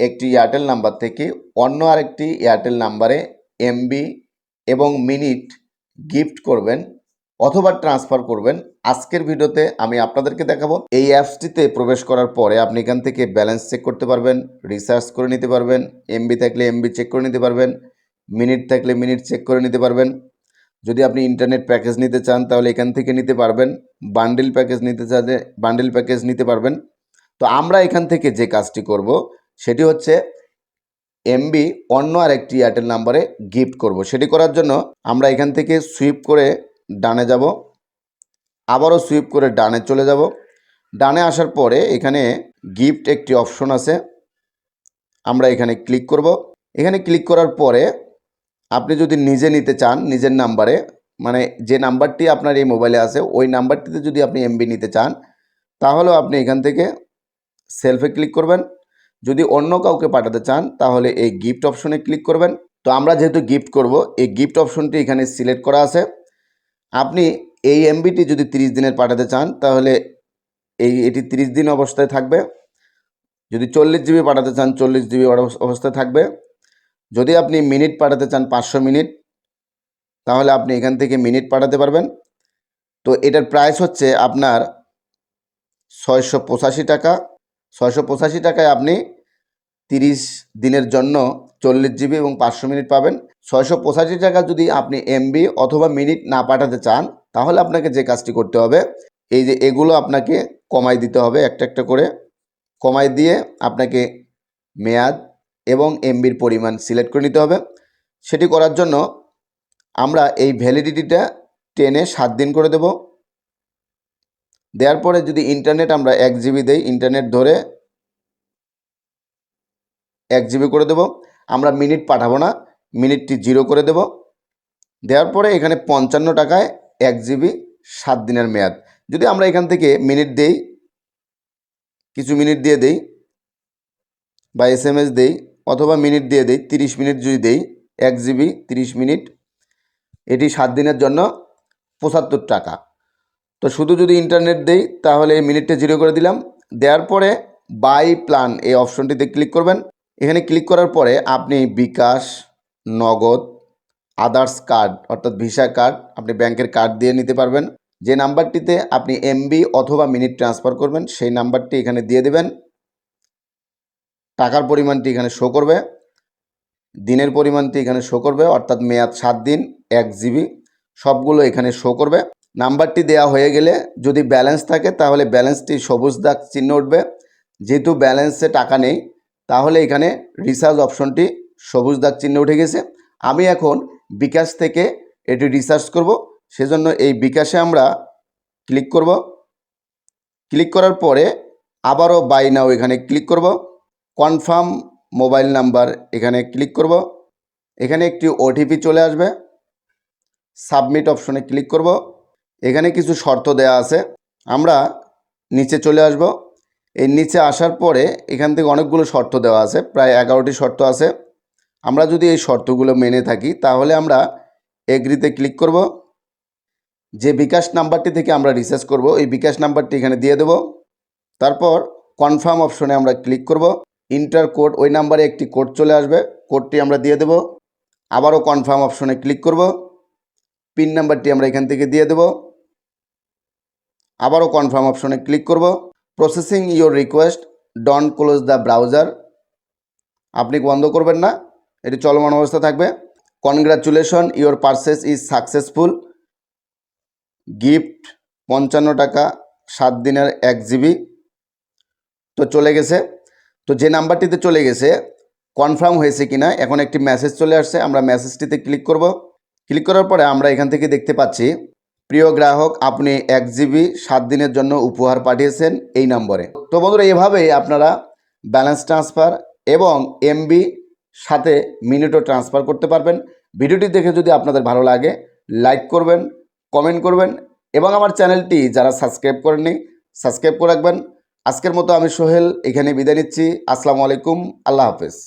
একটি Airtel number থেকে অন্য আরেকটি এয়ারটেল নাম্বারে এমবি এবং মিনিট গিফট করবেন অথবা ট্রান্সফার করবেন। আজকের ভিডিওতে আমি আপনাদেরকে দেখাবো এই অ্যাপসটিতে প্রবেশ করার পরে আপনি এখান থেকে ব্যালেন্স চেক করতে পারবেন রিসার্চ করে নিতে পারবেন, এমবি থাকলে এমবি চেক করে নিতে পারবেন, মিনিট থাকলে মিনিট চেক করে নিতে পারবেন। যদি আপনি ইন্টারনেট প্যাকেজ নিতে চান তাহলে এখান থেকে নিতে পারবেন, বান্ডিল প্যাকেজ নিতে চাইলে বান্ডিল প্যাকেজ নিতে পারবেন। তো আমরা এখান থেকে যে কাজটি করব সেটি হচ্ছে এমবি অন্য আরেকটি এয়ারটেল নাম্বারে গিফট করব। সেটি করার জন্য আমরা এখান থেকে সুইপ করে ডানে যাব। আবারও সুইপ করে ডানে চলে যাব। ডানে আসার পরে এখানে গিফট একটি অপশন আছে। আমরা এখানে ক্লিক করব। এখানে ক্লিক করার পরে আপনি যদি নিজে নিতে চান, নিজের নাম্বারে মানে যে নাম্বারটি আপনার এই মোবাইলে আছে, ওই নাম্বারটিতে যদি আপনি এমবি নিতে চান, তাহলেও আপনি এখান থেকে সেলফে ক্লিক করবেন। যদি অন্য কাউকে পাঠাতে চান, তাহলে এই গিফট অপশনে ক্লিক করবেন। তো আমরা যেহেতু গিফট করব, এই গিফট অপশনটি এখানে সিলেক্ট করা আছে। আপনি এই এমবিটি যদি 30 দিনের পাঠাতে চান, তাহলে এই, এটি 30 দিন অবস্থায় থাকবে। যদি চল্লিশ জিবি পাঠাতে চান, চল্লিশ জিবি অবস্থায় থাকবে। যদি আপনি মিনিট পাঠাতে চান, পাঁচশো মিনিট তাহলে আপনি এখান থেকে মিনিট পাঠাতে পারবেন। তো এটার প্রাইস হচ্ছে আপনার ছয়শো পঁচাশি টাকা। ছয়শো পঁচাশি টাকায় আপনি তিরিশ দিনের জন্য চল্লিশ জিবি এবং পাঁচশো মিনিট পাবেন। ছয়শো পঁচাশি টাকা যদি আপনি এমবি অথবা মিনিট না পাঠাতে চান, তাহলে আপনাকে যে কাজটি করতে হবে, এই যে এগুলো আপনাকে কমাই দিতে হবে একটা একটা করে। কমাই দিয়ে আপনাকে মেয়াদ এবং এমবির পরিমাণ সিলেক্ট করে নিতে হবে। সেটি করার জন্য আমরা এই ভ্যালিডিটিটা টেনে সাত দিন করে দেব। দেওয়ার পরে যদি ইন্টারনেট আমরা এক জিবি দেই ইন্টারনেট ধরে এক জিবি করে দেব। আমরা মিনিট পাঠাবো না মিনিটটি জিরো করে দেব। দেওয়ার পরে এখানে পঞ্চান্ন টাকায় এক জিবি সাত দিনের মেয়াদ। যদি আমরা এখান থেকে মিনিট দেই, কিছু মিনিট দিয়ে দেই, বা এস এম এস দেই, অথবা মিনিট দিয়ে দেই, তিরিশ মিনিট যদি দেই, এক জিবি তিরিশ মিনিট এটি সাত দিনের জন্য পঁচাত্তর টাকা। তো শুধু যদি ইন্টারনেট দেই, তাহলে এই মিনিটটা জিরো করে দিলাম। দেওয়ার পরে বাই প্ল্যান এই অপশনটিতে ক্লিক করবেন। এখানে ক্লিক করার পরে আপনি বিকাশ, নগদ আদার্স কার্ড অর্থাৎ ভিসা কার্ড আপনি ব্যাংকের কার্ড দিয়ে নিতে পারবেন। যে নাম্বারটিতে আপনি এমবি অথবা মিনিট ট্রান্সফার করবেন, সেই নাম্বারটি এখানে দিয়ে দেবেন। টাকার পরিমাণটি এখানে শো করবে। দিনের পরিমাণটি এখানে শো করবে, অর্থাৎ মেয়াদ সাত দিন, এক জিবি সবগুলো এখানে শো করবে। নাম্বারটি দেওয়া হয়ে গেলে যদি ব্যালেন্স থাকে, তাহলে ব্যালেন্সটি সবুজ দাগ চিহ্ন উঠবে। যেহেতু ব্যালেন্সে টাকা নেই, তাহলে এখানে রিচার্জ অপশনটি সবুজ দাগ চিহ্ন উঠে গেছে। আমি এখন বিকাশ থেকে এটি রিসার্চ করব। সেজন্য এই বিকাশে আমরা ক্লিক করব। ক্লিক করার পরে আবারও বাই নাও এখানে ক্লিক করব। কনফার্ম মোবাইল নাম্বার এখানে ক্লিক করব। এখানে একটি ওটিপি চলে আসবে। সাবমিট অপশনে ক্লিক করব। এখানে কিছু শর্ত দেয়া আছে। আমরা নিচে চলে আসব। এই নিচে আসার পরে এখান থেকে অনেকগুলো শর্ত দেওয়া আছে, প্রায় এগারোটি শর্ত আছে। আমরা যদি এই শর্তগুলো মেনে থাকি, তাহলে আমরা এগ্রিতে ক্লিক করব। যে বিকাশ নাম্বারটি থেকে আমরা রিসার্চ করব, এই বিকাশ নাম্বারটি এখানে দিয়ে দেব। তারপর কনফার্ম অপশনে আমরা ক্লিক করব। ইন্টার কোড, ওই নাম্বারে একটি কোড চলে আসবে। কোডটি আমরা দিয়ে দেব। আবারও কনফার্ম অপশনে ক্লিক করব। পিন নাম্বারটি আমরা এখান থেকে দিয়ে দেব। আবারও কনফার্ম অপশনে ক্লিক করব। Processing your request don't close the browser আপনি বন্ধ করবেন না, এটি চলমান অবস্থা থাকবে। Congratulation your purchase is successful gift পঞ্চান্ন টাকা, সাত দিনের এক জিবি তো চলে গেছে। তো যে নাম্বারটিতে চলে গেছে কনফার্ম হয়েছে কিনা, এখন একটি মেসেজ চলে আসছে, আমরা মেসেজটিতে ক্লিক করব। ক্লিক করার পরে আমরা এখান থেকে দেখতে পাচ্ছি প্রিয় গ্রাহক, আপনি এক জিবি সাত দিনের জন্য উপহার পাঠিয়েছেন এই নম্বরে। তো বন্ধুরা এভাবেই আপনারা ব্যালেন্স ট্রান্সফার এবং এমবি সাথে মিনিটও ট্রান্সফার করতে পারবেন। ভিডিওটি দেখে যদি আপনাদের ভালো লাগে লাইক করবেন কমেন্ট করবেন এবং আমার চ্যানেলটি যারা সাবস্ক্রাইব করেননি সাবস্ক্রাইব করে রাখবেন। আজকের মতো আমি সোহেল এখানে বিদায় নিচ্ছি। আসসালামু আলাইকুম, আল্লাহ হাফেজ।